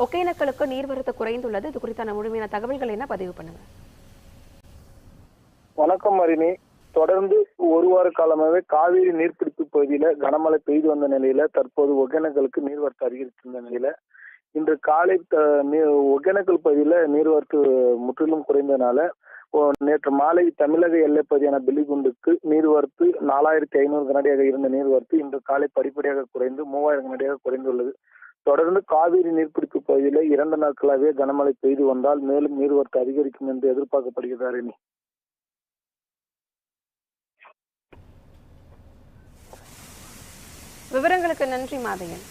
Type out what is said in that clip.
ஒகேனக்கலுக்கு நீர்வரத்து குறைந்துள்ளது. இது குறித்தான முழுமையான தகவல்கள் என்ன? பதிவு பண்ணுங்க. வணக்கம் மரினி. தொடர்ந்து ஒரு வார காலமாகவே காவிரி நீர்பிடிப்பு பகுதியில கனமழை பெய்து வந்த நிலையில தற்போது ஒகேனக்கலுக்கு நீர்வரத்து அதிகரித்திருந்த நிலையில இன்று காலை ஒகேனக்கல் பகுதியில நீர்வரத்து முற்றிலும் குறைந்ததுனால ஓ- நேற்று மாலை தமிழக எல்லை பகுதியான பில்லிகுண்டுக்கு நீர்வரத்து நாலாயிரத்தி ஐநூறு கனடியாக இருந்த நீர்வரத்து இன்று காலை படிப்படியாக குறைந்து மூவாயிரம் கனடியாக குறைந்துள்ளது. தொடர்ந்து காவிரி நீர்பிடிப்பு பகுதியில் இரண்டு நாட்களாகவே கனமழை பெய்து வந்தால் மேலும் நீர்வரத்து அதிகரிக்கும் என்று எதிர்பார்க்கப்படுகிறது அரணி. விவரங்களுக்கு நன்றி மாதையன்.